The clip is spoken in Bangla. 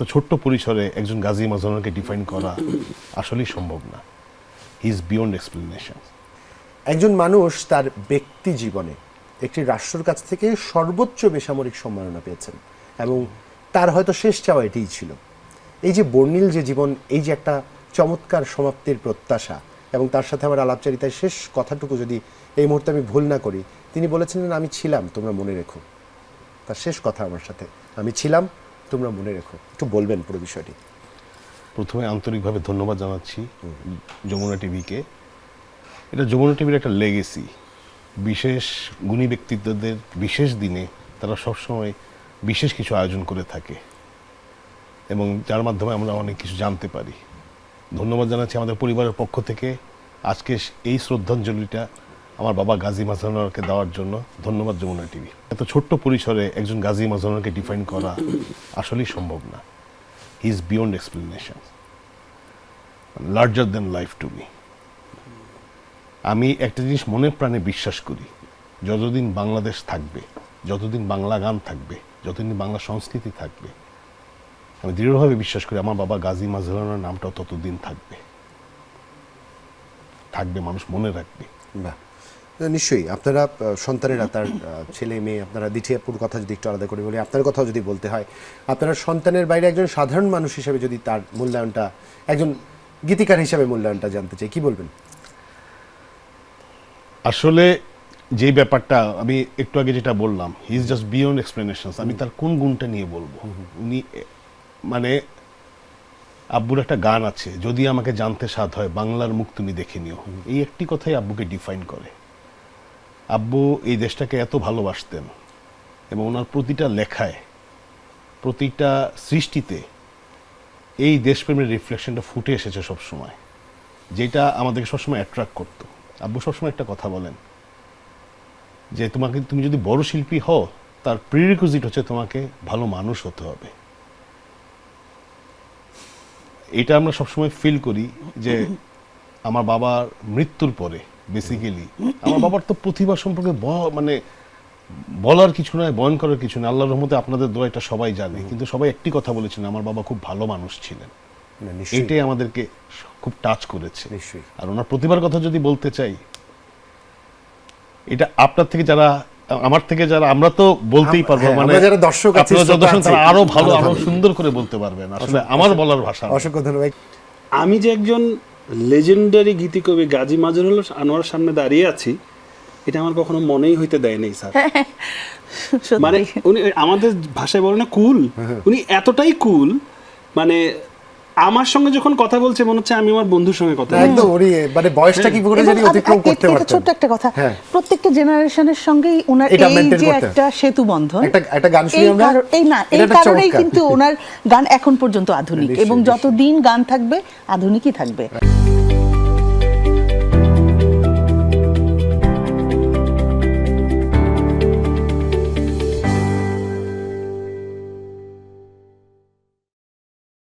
এত ছোট্ট পরিসরে একজন গাজী মাজানুরকে ডিফাইন করা আসলেই সম্ভব না। হি ইজ বিয়ন্ড এক্সপ্লেনেশন একজন মানুষ তার ব্যক্তি জীবনে একটি রাষ্ট্রের কাছ থেকে সর্বোচ্চ বেসামরিক সম্মাননা পেয়েছেন এবং তার হয়তো শেষ চাওয়া এটিই ছিল। এই যে বর্ণিল যে জীবন, এই যে একটা চমৎকার সমাপ্তির প্রত্যাশা এবং তার সাথে আমার আলাপচারিতায় শেষ কথাটুকু যদি এই মুহূর্তে আমি ভুল না করি, তিনি বলেছিলেন, আমি ছিলাম, তোমরা মনে রেখো। তার শেষ কথা আমার সাথে, আমি ছিলাম তোমরা মনে রেখো একটু বলবেন পুরো বিষয়টি। প্রথমে আন্তরিকভাবে ধন্যবাদ জানাচ্ছি যমুনা টিভিকে। এটা যমুনা টিভির একটা লেগেসি বিশেষ গুণী ব্যক্তিত্বদের বিশেষ দিনে তারা সবসময় বিশেষ কিছু আয়োজন করে থাকে। এবং যার মাধ্যমে আমরা অনেক কিছু জানতে পারি। ধন্যবাদ জানাচ্ছি আমাদের পরিবারের পক্ষ থেকে। আজকে এই শ্রদ্ধাঞ্জলিটা আমার বাবা গাজী মাজানুরকে দেওয়ার জন্য ধন্যবাদ যমুনা টিভি। এত ছোট্ট পরিসরে একজন গাজী মাজানুরকে ডিফাইন করা আসলেই সম্ভব না। He is beyond explanation larger than life to me আমি একটা জিনিস মনে প্রাণে বিশ্বাস করি, যতদিন বাংলাদেশ থাকবে, যতদিন বাংলা গান থাকবে, যতদিন বাংলা সংস্কৃতি থাকবে, আমি দৃঢ়ভাবে বিশ্বাস করি আমার বাবা গাজী মাজলানোর নামটাও ততদিন থাকবে। থাকবে, মানুষ মনে রাখবে। বাহ। নিশ্চয়ই। আপনারা সন্তানেরা তার ছেলে মেয়ে আপনারা দ্বিতীয়পুর কথা যদি একটু আলাদা করে বলি আপনার কথাও যদি বলতে হয় আপনারা সন্তানের বাইরে একজন সাধারণ মানুষ হিসেবে যদি তার মূল্যায়নটা একজন গীতিকার হিসেবে মূল্যায়নটা জানতে চাই কি বলবেন? আসলে যে ব্যাপারটা আমি একটু আগে যেটা বললাম he is just beyond explanations আমি তার কোন গুণটা নিয়ে বলব? উনি মানে আব্বুর একটা গান আছে যদি আমাকে জানতে স্বাদ হয় বাংলার মুখ তুমি দেখে নিও। এই একটি কথাই আব্বুকে ডিফাইন করে। আব্বু এই দেশটাকে এত ভালোবাসতেন এবং ওনার প্রতিটা লেখায়, প্রতিটা সৃষ্টিতে এই দেশপ্রেমের রিফ্লেকশনটা ফুটে এসেছে সব সময় যেটা আমাদেরকে সবসময় অ্যাট্রাক্ট করতো। আব্বু সবসময় একটা কথা বলেন যে, তোমাকে, তুমি যদি বড় শিল্পী হও, তার প্রিরিকুইজিট হচ্ছে তোমাকে ভালো মানুষ হতে হবে। এটা আমরা সবসময় ফিল করি যে, আমার বাবার মৃত্যুর পরে বেসিক্যালি আমার বাবার তো প্রতিভা সম্পর্কে মানে বলার কিছু নয় বয়ন করার কিছু নয় আল্লাহর রহমতে আপনাদের দোয়া এটা সবাই জানে কিন্তু সবাই একটি কথা বলেছেন আমার বাবা খুব ভালো মানুষ ছিলেন। এটাই আমাদেরকে খুব টাচ করেছে। আর ওনার প্রতিভার কথা যদি বলতে চাই এটা আপনার থেকে যারা আমার থেকে যারা আমরা তো বলতেই পারব হ্যাঁ, মানে যারা দর্শক আছি, আপনারা যারা শ্রোতা দর্শক আছি, তারা আরও ভালো আরও সুন্দর করে বলতে পারবেন। আসলে আমার বলার ভাষা। অসংখ্য ধন্যবাদ। আমি যে একজন লেজেন্ডারি গীতিকবি গাজী মাজরুল আনোয়ার সামনে দাঁড়িয়ে আছি। এটা আমার কখনো মনেই হইতে দেয় নাই স্যার। মানে উনি আমাদের ভাষায় বলে না কুল। উনি এতটাই কুল মানে আমার সঙ্গে যখন কথা বলছে মনে হচ্ছে আমি আমার বন্ধুর সঙ্গে কথা বলছি। একদম ওরই মানে বয়সটা কি করে জানি অতিক্রম করতে পারতেন ছোট্ট একটা কথা হ্যাঁ। প্রত্যেকটা জেনারেশনের সঙ্গেই ওনার এই যে একটা সেতু বন্ধন একটা- একটা গান শুনি এই আমরা? এই না এই কারণেই কিন্তু ওনার গান এখন পর্যন্ত আধুনিক এবং যত যতদিন গান থাকবে আধুনিকই থাকবে